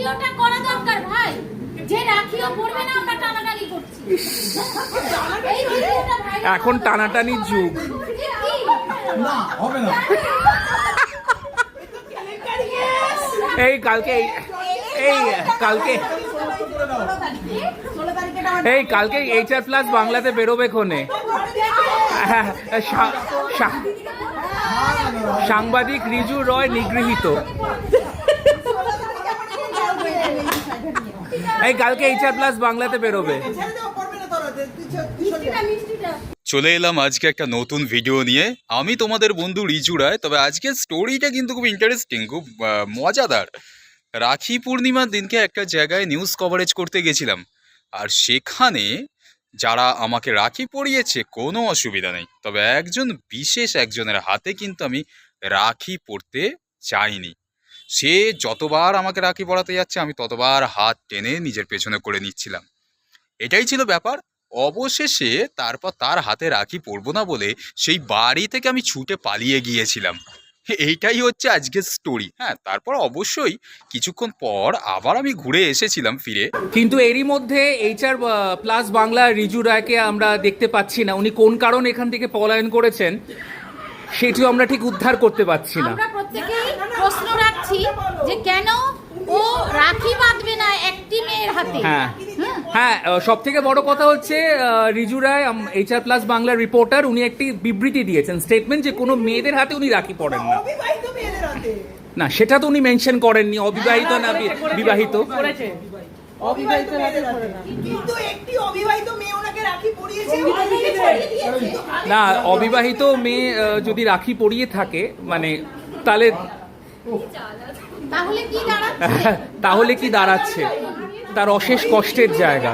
ভিডিওটা করা দরকার ভাই। যে রাখিও পড়বে না আমরা টানাটানি করছি। এই ভিডিওটা ভাই এখন টানাটানির যুগ। না হবে না। এই কালকে এই- এই কালকে এই কালকে এইচআর প্লাস বাংলাতে বেরোবে ক্ষণে হ্যাঁ, সা- সা- সাংবাদিক রিজু রয় নিগৃহীত। এই কালকে এইচআর প্লাস বাংলাতে বেরোবে। চলে এলাম আজকে একটা নতুন ভিডিও নিয়ে। আমি তোমাদের বন্ধু রিজু রায়, তবে আজকের স্টোরিটা কিন্তু খুব ইন্টারেস্টিং খুব মজাদার। রাখি পূর্ণিমার দিনকে একটা জায়গায় নিউজ কভারেজ করতে গেছিলাম। আর সেখানে যারা আমাকে রাখি পরিয়েছে, কোনো অসুবিধা নেই। তবে একজন, বিশেষ একজনের হাতে কিন্তু আমি রাখি পরতে চাইনি। সে যতবার আমাকে রাখি পড়াতে যাচ্ছে, আমি ততবার হাত টেনে নিজের পেছনে করে নিচ্ছিলাম। এটাই ছিল ব্যাপার। অবশেষে তারপর তার হাতে রাখি পরবো না বলে সেই বাড়ি থেকে আমি ছুটে পালিয়ে গিয়েছিলাম। এইটাই হচ্ছে আজকের স্টোরি হ্যাঁ তারপর অবশ্যই কিছুক্ষণ পর আবার আমি ঘুরে এসেছিলাম ফিরে। কিন্তু এরই মধ্যে এইচআর প্লাস বাংলা রিজু রায়কে আমরা দেখতে পাচ্ছি না। উনি কোন কারণ এখান থেকে পলায়ন করেছেন? সেটিও আমরা ঠিক উদ্ধার করতে পারছি না। আমরা প্রত্যেকেই প্রশ্ন রাখছি যে কেন ও রাখি বাঁধবে না একটি মেয়ের হাতে? হ্যাঁ। হ্যাঁ সব থেকে বড় কথা হচ্ছে রিজু রায় এইচআর প্লাস বাংলার রিপোর্টার উনি একটি বিবৃতি দিয়েছেন স্টেটমেন্ট যে কোনো মেয়েদের হাতে উনি রাখি পড়েন না। অবিবাহিত মেয়েদের হাতে। না সেটা তো উনি মেনশন করেননি অবিবাহিত না বিবাহিত। অবিবাহিত কিন্তু একটি অবিবাহিত মেয়ে না অবিবাহিত মেয়ে যদি রাখি পরিয়ে থাকে মানে তাহলে তাহলে কি দাঁড়াচ্ছে? তাহলে কি দাঁড়াচ্ছে? তার অশেষ কষ্টের জায়গা।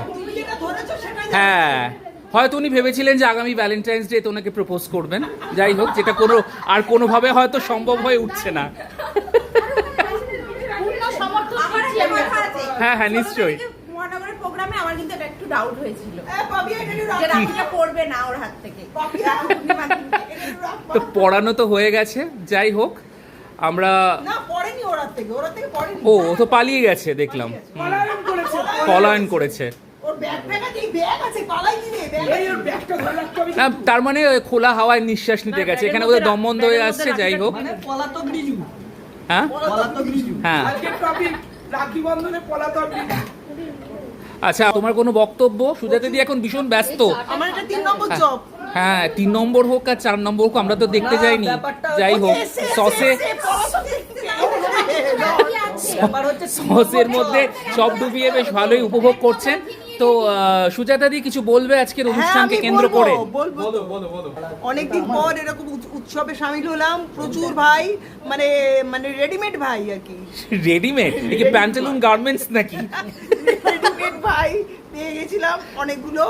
হ্যাঁ। হয়তো উনি ভেবেছিলেন যে আগামী ভ্যালেন্টাইন্স ডে ওনাকে প্রপোজ করবেন। যাই হোক যেটা কোনো আর কোনোভাবে হয়তো সম্ভব হয়ে উঠছে না। হ্যাঁ, হ্যাঁ, নিশ্চয়ই। প্রোগ্রামে আমার কিন্তু এটা একটু ডাউট হয়েছিল। হ্যাঁ। যে রাখিটা পড়বে না ওর হাত থেকে। রাখ। তো পড়ানো তো হয়ে গেছে যাই হোক আমরা না পড়েনি ওর হাত থেকে ওর হাত থেকে পড়েনি। ও ও তো পালিয়ে গেছে দেখলাম। পলায়ন করেছে তার মানে ওই খোলা হাওয়ায় নিঃশ্বাস নিতে গেছে এখানে ওদের দম বন্ধ হয়ে আসছে যাই হোক। মানে হ্যাঁ? হ্যাঁ। রাখি বন্ধনে পলাতক রিজু। আচ্ছা তোমার কোনো বক্তব্য? সুজাতা দি এখন ভীষণ ব্যস্ত। আমার এটা তিন নম্বর জব হ্যাঁ তিন নম্বর হোক আর চার নম্বর হোক আমরা তো দেখতে যাইনি। যাই হোক সসে সসের মধ্যে সব ডুবিয়ে বেশ ভালোই উপভোগ করছেন তো আহ, সুজাতা দি কিছু বলবে আজকের অনুষ্ঠানকে কেন্দ্র করে? বলো বলো বলো। অনেকদিন পর এরকম উৎ- উৎসবে সামিল হলাম। প্রচুর ভাই মানে মানে রেডিমেড ভাই আর কি। রেডিমেড কি প্যান্টালুন গার্মেন্টস নাকি? ভাই পেয়ে গেছিলাম অনেকগুলো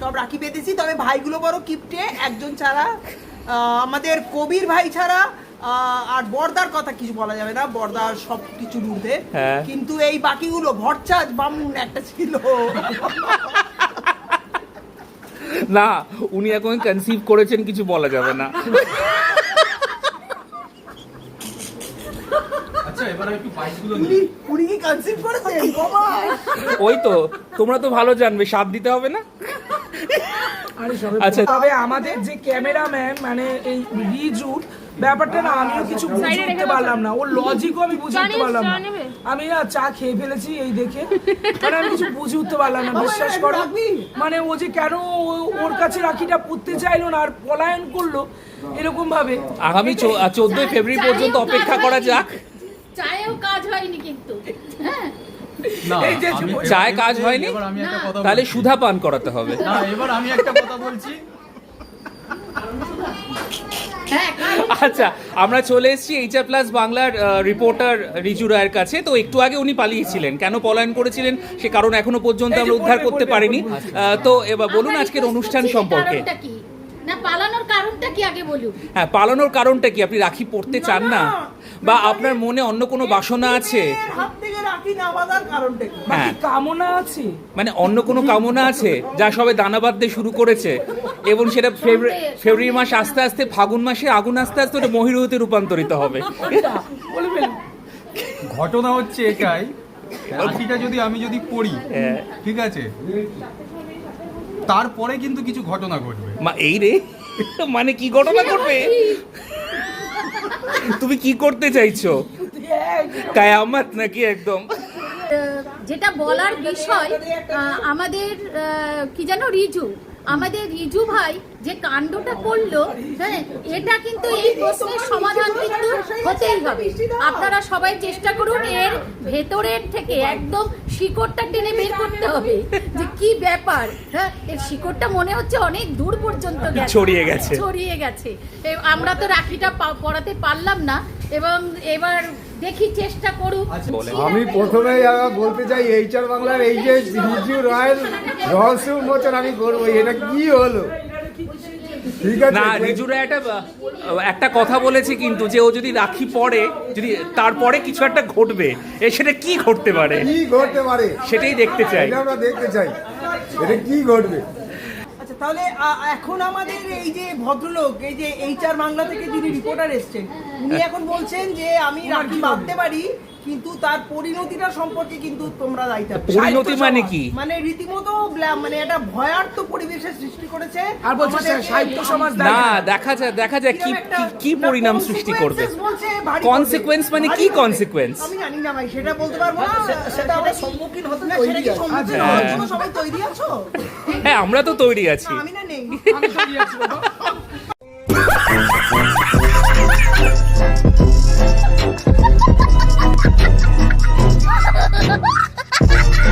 সব রাখি পেতেছি। তবে ভাইগুলো বড় কিপটে একজন ছাড়া আমাদের কবির ভাই ছাড়া আর বর্দার কথা কিছু বলা যাবে না বর্দার সব কিছু ঊর্ধ্বে হ্যাঁ। কিন্তু এই বাকিগুলো ভরচাজ বামুন একটা ছিল। না উনি এখন কনসিভ করেছেন কিছু বলা যাবে না। আচ্ছা এবার একটু বাইকগুলো উনি উনি কি কনসিভ করেছেন বাবা ওই তো তোমরা তো ভালো জানবে সাথ দিতে হবে না? আচ্ছা। তবে আমাদের যে ক্যামেরাম্যান মানে এই রিজুর ব্যাপারটা না আমিও কিছু বুঝে উঠতে পারলাম না। ওর লজিকও আমি বুঝে উঠতে পারলাম না। আমি না চা খেয়ে ফেলেছি এই দেখে। মানে আমি কিছু বুঝে উঠতে পারলাম না বিশ্বাস করো। মানে ও যে কেন ও- ওর কাছে রাখিটা পুঁততে চাইলো না আর পলায়ন করল এরকম ভাবে। আগামী চোদ্দই ফেব্রুয়ারি পর্যন্ত অপেক্ষা করা যাক। চায়েও কাজ হয়নি কিন্তু। হ্যাঁ? চায় কাজ হয়নি? তাহলে সুধা পান করাতে হবে। না এবার আমি একটা কথা বলছি। হ্যাঁ আচ্ছা আমরা চলে এসেছি এইচ আর প্লাস বাংলার রিপোর্টার রিজু রায়ের কাছে। তো একটু আগে উনি পালিয়েছিলেন। কেন পলায়ন করেছিলেন? সে কারণ এখনও পর্যন্ত আমরা উদ্ধার করতে পারিনি। তো এবার বলুন আজকের অনুষ্ঠান সম্পর্কে? না পালানোর কারণটা কি আগে বলুন? হ্যাঁ পালানোর কারণটা কি? আপনি রাখি পড়তে চান না। বা আপনার মনে অন্য কোনো বাসনা আছে? হাত থেকে রাখি না বাঁধার কারণটা কি? হ্যাঁ। বাকি কামনা আছে। মানে অন্য কোনো কামনা আছে? যা সবে দানা বাঁধতে শুরু করেছে। এবং সেটা ফেব্রুয়ারি মাস আস্তে আস্তে ফাগুন মাসে আগুন আস্তে আস্তে ওটা মহিরুহতে রূপান্তরিত হবে। ঘটনা হচ্ছে এটাই। রাখিটা যদি আমি যদি পড়ি হ্যাঁ। ঠিক আছে? তারপরে কিন্তু কিছু ঘটনা ঘটবে। মা এই রে? মানে কি ঘটনা ঘটবে? তুমি কি করতে চাইছো? কায়ামাত নাকি একদম? যেটা বলার বিষয় আমাদের আহ, কি যেন রিজু আমাদের রিজু ভাই যে কাণ্ডটা করল হ্যাঁ এটা কিন্তু এই প্রশ্নের সমাধান কিন্তু হতেই হবে। আপনারা সবাই চেষ্টা করুন এর ভেতরের থেকে একদম শিকড়টা টেনে বের করতে হবে যে কি ব্যাপার হ্যাঁ এর শিকড়টা মনে হচ্ছে অনেক দূর পর্যন্ত ছড়িয়ে গেছে। ছড়িয়ে গেছে। আমরা তো রাখিটা পা- পরাতে পারলাম না এবং এবার দেখি চেষ্টা করুক। আমি প্রথমে বলতে চাই এইচআর বাংলার এই যে রিজু রায়ের রহস্য উন্মোচন আমি করব এটা কি হলো? ঠিক আছে না রিজুরা একটা একটা কথা বলেছে কিন্তু যে ও যদি রাখি পরে যদি তারপরে কিছু একটা ঘটবে এ সেটা কি ঘটতে পারে? কি ঘটতে পারে? সেটাই দেখতে চাই। এটা আমরা দেখতে চাই এটা কি ঘটবে? আচ্ছা তাহলে এখন আমাদের এই যে ভদ্রলোক এই যে এইচআর বাংলা থেকে যিনি রিপোর্টার এসছেন উনি এখন বলছেন যে আমি রাখি বাঁধতে পারি কিন্তু তার পরিণতিটা সম্পর্কে কিন্তু তোমরা দায়িত্ব পরিণতি মানে কি? মানে রীতিমতো মানে একটা ভয়ার্থ পরিবেশের সৃষ্টি করেছে। আর বলছে সাহিত্য সমাজ না দেখা যায় দেখা যায় কি কি- কি পরিণাম সৃষ্টি করবে? করবে। মানে কি consequence? আমি জানি না ভাই সেটা বলতে পারব না। সেটা আমরা সম্মুখীন হতে না সেটা কি সম্মুখীন হ্যাঁ। হওয়ার জন্য সবাই তৈরি আছো? হ্যাঁ আমরা তো তৈরি আছি আমি না নেই আমি তৈরি আছি বাবা।